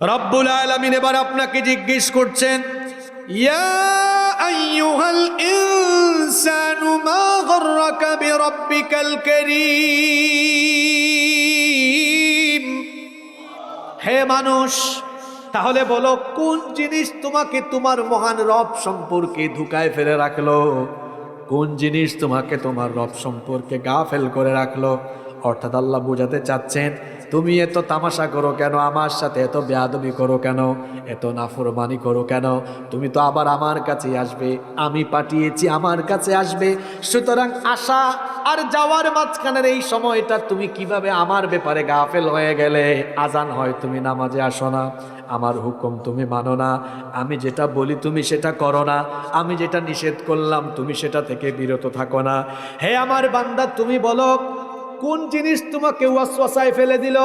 রব্বুল আলামিন এবার আপনাকে জিজ্ঞেস করছেন হে মানুষ, তাহলে বলো, কোন জিনিস তোমাকে তোমার মহান রব সম্পর্কে ধুকায় ফেলে রাখল? কোন জিনিস তোমাকে তোমার রব সম্পর্কে গা ফেল করে রাখল? অর্থাৎ আল্লাহ বোঝাতে চাচ্ছেন তুমি এত তামাশা করো কেন? আমার সাথে এত বেয়াদবি করো কেন? এত নাফরমানি করো কেন? তুমি তো আবার আমার কাছে আসবে। আমি পাঠিয়েছি, আমার কাছে আসবে। সুতরাং আশা আর যাওয়ার মাঝখানের এই সময়টা তুমি কীভাবে আমার ব্যাপারে গাফেল হয়ে গেলে? আজান হয়, তুমি নামাজে আসো না। আমার হুকুম তুমি মানো না। আমি যেটা বলি তুমি সেটা করো না। আমি যেটা নিষেধ করলাম, তুমি সেটা থেকে বিরত থাকো না। হে আমার বান্দা, তুমি বলো কোন জিনিস তোমাকে ওয়াসওয়াসায় ফেলে দিল?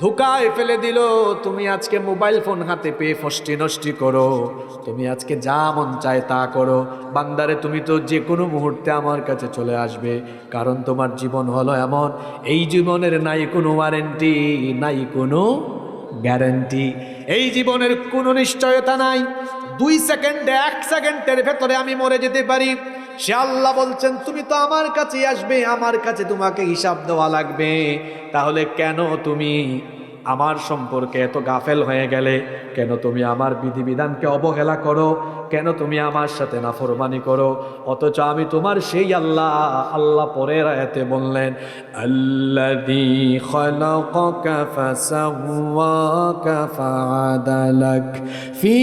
ধোকায় ফেলে দিল। তুমি আজকে মোবাইল ফোন হাতে পেয়ে ফষ্টি নষ্টি করো। তুমি আজকে যা মন চায় তা করো। বান্দারে, তুমি তো যে কোনো মুহূর্তে আমার কাছে চলে আসবে। কারণ তোমার জীবন হলো এমন। এই জীবনের নাই কোনো ওয়ারেন্টি, নাই কোনো গ্যারেন্টি। এই জীবনের কোনো নিশ্চয়তা নাই। দুই সেকেন্ডে, এক সেকেন্ডের ভেতরে আমি মরে যেতে পারি। সে আল্লাহ বলছেন, তুমি তো আমার কাছে আসবে, আমার কাছে তোমাকে হিসাব দেওয়া লাগবে। তাহলে কেন তুমি আমার সম্পর্কে এত গাফেল হয়ে গেলে কেন তুমি আমার বিধিবিধানকে অবহেলা করো? কেন তুমি আমার সাথে নাফরমানি করো? অথচ আমি তোমার সেই আল্লাহ আল্লাহ পরের আয়াতে বললেন ফাআদালাক ফি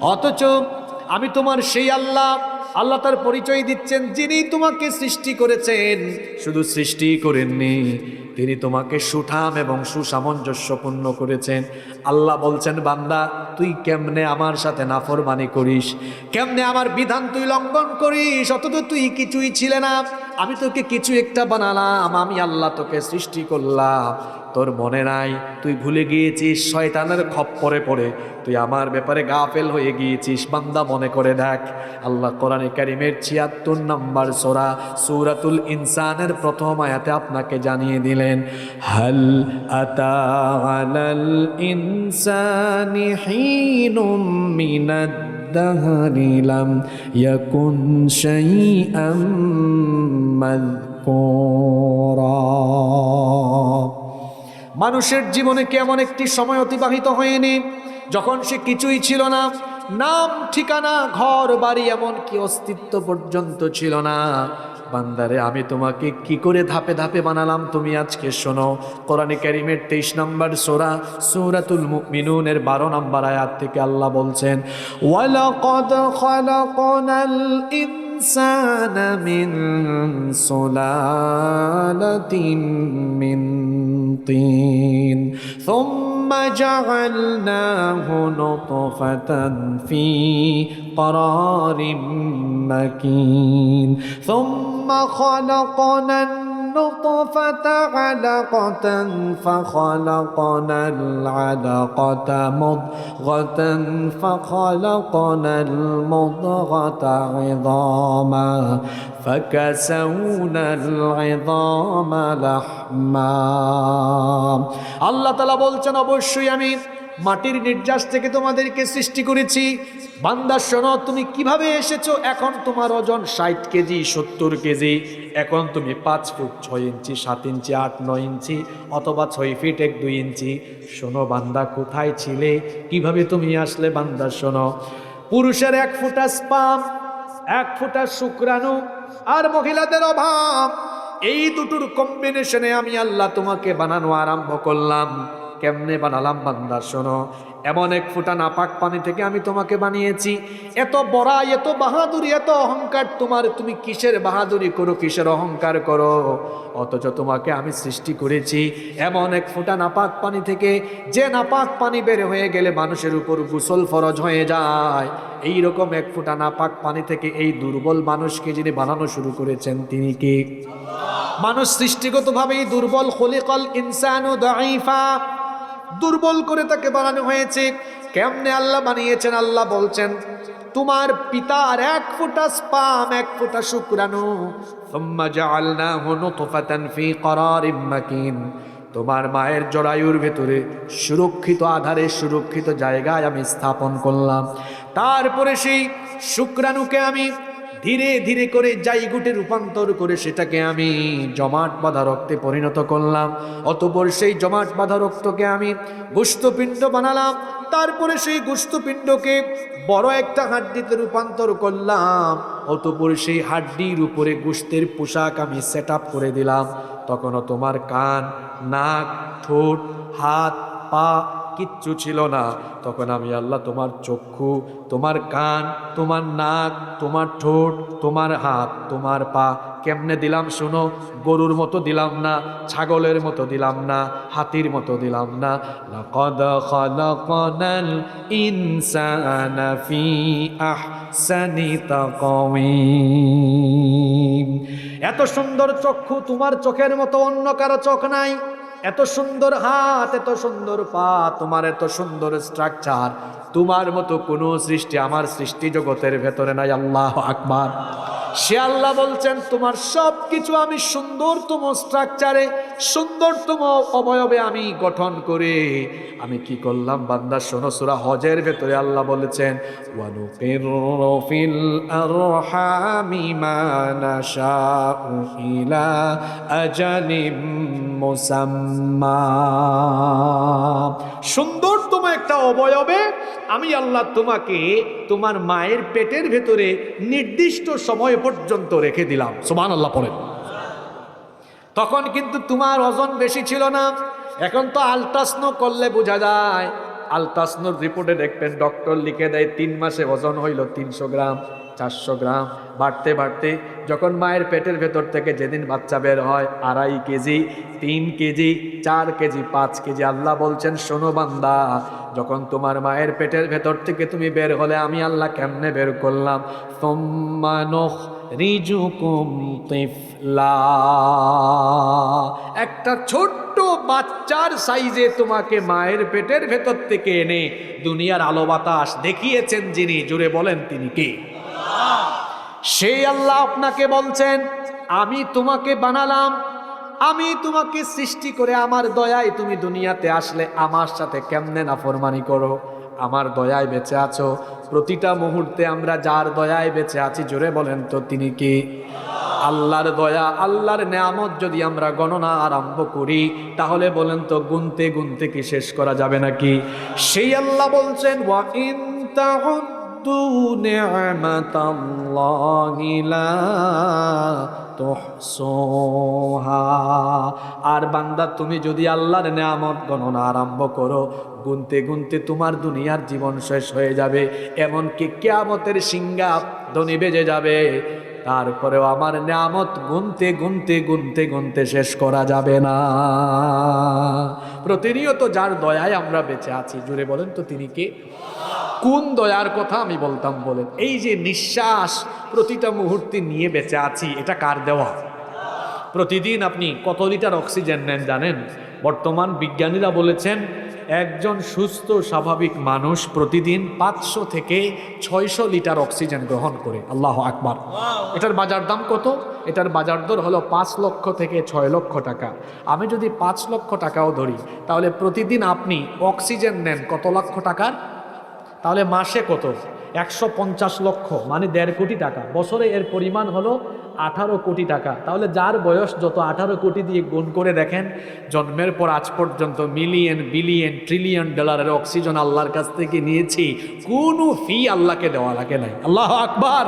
অথচ আমি তোমার সেই আল্লাহ আল্লাহ তার পরিচয় দিচ্ছেন, যিনি তোমাকে সৃষ্টি করেছেন। শুধু সৃষ্টি করেননি, তিনি তোমাকে সুঠাম এবং সুসামঞ্জস্যপূর্ণ করেছেন। আল্লাহ বলছেন, বান্দা, তুই কেমনে আমার সাথে নাফরমানি করিস? কেমনে আমার বিধান তুই লঙ্ঘন করিস? অথচ তুই কিছুই ছিলে না। আমি তোকে কিছু একটা বানালাম, আমি আল্লাহ তোকে সৃষ্টি করলাম। তোর মনে নাই, তুই ভুলে গিয়েছিস, শয়তানের খপ্পরে পড়ে। তুই আমার ব্যাপারে গাফেল হয়ে গিয়েছিস, বান্দা মনে করে দেখ। আল্লাহ কোরআনে কারিমের ছিয়াত্তর নম্বর সোরা, সুরাতুল ইনসানের প্রথম আয়াতে আপনাকে জানিয়ে দিলেন, হাল আতা আলাল ইনসানি হিনুম মিনাদ الدهر لم يكن شيئا مذكورا মানুষের জীবনে কি এমন একটি সময় অতিবাহিত হয়নি যখন সে কিছুই ছিল না নাম ঠিকানা ঘর বাড়ি এমন কি অস্তিত্ব পর্যন্ত ছিল না বান্দারে আমি তোমাকে কি করে ধাপে ধাপে বানালাম তুমি আজকে শোনো কোরআনে কারিমের তেইশ নম্বর সোরা সূরাতুল মুমিনুনের বারো নম্বর আয়াত থেকে আল্লাহ বলছেন ওয়ালাকাদ খালাকনাল الإنسان من سلالة من طين ثم جعلناه نطفة في قرار مكين ثم خلقنا النطفة علقة فخلقنا العلقة مضغة فخلقنا المضغة عظاما فكسونا العظام لحما আল্লাহ তালা বলছেন অবশ্যই আমি মাটির নির্যাস থেকে তোমাদেরকে সৃষ্টি করেছি। বান্দা, শোনো, তুমি কীভাবে এসেছ? এখন তোমার ওজন ষাট কেজি, সত্তর কেজি। এখন তুমি পাঁচ ফুট ছয় ইঞ্চি, সাত ইঞ্চি, আট, নয় ইঞ্চি, অথবা ছয় ফিট এক, দুই ইঞ্চি। শোনো, বান্দা, কোথায় ছিলে? কীভাবে তুমি আসলে, বান্দা, শোনো। পুরুষের এক ফুটা স্পাম, এক ফুটা শুক্রাণু, আর মহিলাদের অভাব। এই দুটোর কম্বিনেশনে আমি আল্লাহ তোমাকে বানানো আরম্ভ করলাম। কেমনে বানালাম বান্দা, শোনো। এমন এক ফুটা নাপাক পানি থেকে আমি তোমাকে বানিয়েছি। এত বড়াই, এত বাহাদুরি, এত অহংকার, তোমার তুমি কিসের বাহাদুরি? করো কিসের অহংকার করো। অথচ তোমাকে আমি সৃষ্টি করেছি। এমন এক ফুটা নাপাক পানি থেকে যে নাপাক পানি বের হয়ে গেলে মানুষের উপর গুসল ফরজ হয়ে যায়। এই রকম এক ফুটা নাপাক পানি থেকে এই দুর্বল মানুষকে যিনি বানানো শুরু করেছেন, তিনি কি? মানুষ সৃষ্টিগতভাবেই দুর্বল খলিকল ইনসানু দাইফা দুর্বল করে তাকে বানানো হয়েছে। কেমনে আল্লাহ বানিয়েছেন? আল্লাহ বলছেন, তোমার পিতার এক ফোঁটা স্পাম, এক ফোঁটা শুক্রাণু। তোমার মায়ের জরায়ুর ভেতরে সুরক্ষিত আধারে সুরক্ষিত জায়গায় আমি স্থাপন করলাম। তারপরে সেই শুক্রাণুকে আমি ধীরে ধীরে করে জাইগুটে রূপান্তর করে সেটাকে আমি জমাট বাঁধা রক্তে পরিণত করলাম। অতপর সেই জমাট বাঁধা রক্তকে আমি গুষ্ঠপিণ্ড বানালাম। তারপরে সেই গুষ্ঠপিণ্ডকে বড় একটা হাড্ডিতে রূপান্তর করলাম। অতপর সেই হাড্ডির উপরে গুস্তের পোশাক আমি সেট করে দিলাম। তখনও তোমার কান, নাক, ঠোঁট, হাত, পা কিচ্ছু ছিল না। তখন আমি, আল্লাহ, তোমার চক্ষু, তোমার কান, তোমার নাক, তোমার ঠোঁট, তোমার হাত, তোমার পা, কেমনে দিলাম শোনো? গরুর মতো দিলাম না, ছাগলের মতো দিলাম না, হাতির মতো দিলাম না। এত সুন্দর চক্ষু তোমার চোখের মতো অন্য কারও চোখ নাই। এত সুন্দর হাত, এত সুন্দর পা, তোমার এত সুন্দর স্ট্রাকচার তোমার মতো কোনো সৃষ্টি আমার সৃষ্টি জগতের ভেতরে নাই, আল্লাহ আকবার। সে আল্লাহ বলছেন, তোমার সব কিছু আমি সুন্দরতম স্ট্রাকচারে সুন্দরতম অবয়বে আমি গঠন করে, আমি কি করলাম বান্দা? শোনো, সুরা হজের ভেতরে আল্লাহ বলেছেন, ওয়ানুকিরু মুসাম্মা। সুন্দরতম একটা অবয়বে আমি আল্লাহ তোমাকে তোমার মায়ের পেটের ভেতরে নির্দিষ্ট সময় পর্যন্ত রেখে দিলাম। সুমান আল্লাহ পরে তখন কিন্তু তোমার ওজন বেশি ছিল না। এখন তো আলট্রাসনো করলে বোঝা যায় আলট্রাসনোর রিপোর্টে দেখবেন ডক্টর লিখে দেয়, তিন মাসে ওজন হইল তিনশো গ্রাম, চারশো গ্রাম। বাড়তে বাড়তে যখন মায়ের পেটের ভেতর থেকে যেদিন বাচ্চা বের হয়, আড়াই কেজি, তিন কেজি, চার কেজি, পাঁচ কেজি, আল্লাহ বলছেন, শোনো বান্দা, যখন তোমার মায়ের পেটের ভেতর থেকে তুমি বের হলে আমি আল্লাহ কেমনে বের করলাম? তোমানখ রিজুকুম একটা ছোট্ট বাচ্চার সাইজে তোমাকে মায়ের পেটের ভেতর থেকে এনে দুনিয়ার আলো বাতাস দেখিয়েছেন যিনি, জুড়ে বলেন তিনি কে? সেই আল্লাহ আপনাকে বলছেন, আমি তোমাকে বানালাম, আমি তোমাকে সৃষ্টি করে আমার দয়ায় তুমি দুনিয়াতে আসলে আমার সাথে কেমনে নাফরমানি করো? আমার দয়ায় বেঁচে আছো। প্রতিটা মুহূর্তে আমরা যার দয়ায় বেঁচে আছি, জোরে বলেন তো তিনি কি? আল্লাহর দয়া, আল্লাহর নেয়ামত যদি আমরা গণনা আরম্ভ করি, তাহলে বলেন তো গুনতে গুনতে কি শেষ করা যাবে নাকি? সেই আল্লাহ বলছেন, ওয়া নি'মাতাল্লাহি লা তুহসুহা। আর বান্দা, তুমি যদি আল্লাহর নেয়ামত গণনা আরম্ভ করো, গুনতে গুনতে তোমার দুনিয়ার জীবন শেষ হয়ে যাবে, এমনকি কেয়ামতের সিঙ্গা ধ্বনি বেজে যাবে। তারপরেও আমার নিয়ামত গুনতে গুনতে গুনতে গুনতে শেষ করা যাবে না। প্রতিনিয়ত যার দয়ায় আমরা বেঁচে আছি জুড়ে বলেন তো তিনি কে? কোন দয়ার কথা আমি বলতাম বলেন এই যে নিঃশ্বাস প্রতিটা মুহূর্তে নিয়ে বেঁচে আছি এটা কার দেওয়া? প্রতিদিন আপনি কত লিটার অক্সিজেন নেন জানেন? বর্তমান বিজ্ঞানীরা বলেছেন একজন সুস্থ স্বাভাবিক মানুষ প্রতিদিন পাঁচশো থেকে ছয়শো লিটার অক্সিজেন গ্রহণ করে। আল্লাহ আকবার। এটার বাজার দাম কত? এটার বাজার দর হলো পাঁচ লক্ষ থেকে ছয় লক্ষ টাকা। আমি যদি পাঁচ লক্ষ টাকাও ধরি তাহলে প্রতিদিন আপনি অক্সিজেন নেন কত লক্ষ টাকার? তাহলে মাসে কত? একশো পঞ্চাশ লক্ষ মানে দেড় কোটি টাকা। বছরে এর পরিমাণ হলো আঠারো কোটি টাকা। তাহলে যার বয়স যত আঠারো কোটি দিয়ে গুণ করে দেখেন, জন্মের পর আজ পর্যন্ত মিলিয়ন, বিলিয়ন, ট্রিলিয়ন ডলারের অক্সিজেন আল্লাহর কাছ থেকে নিয়েছি। কোনো ফি আল্লাহকে দেওয়া লাগে নাই। আল্লাহ আকবার!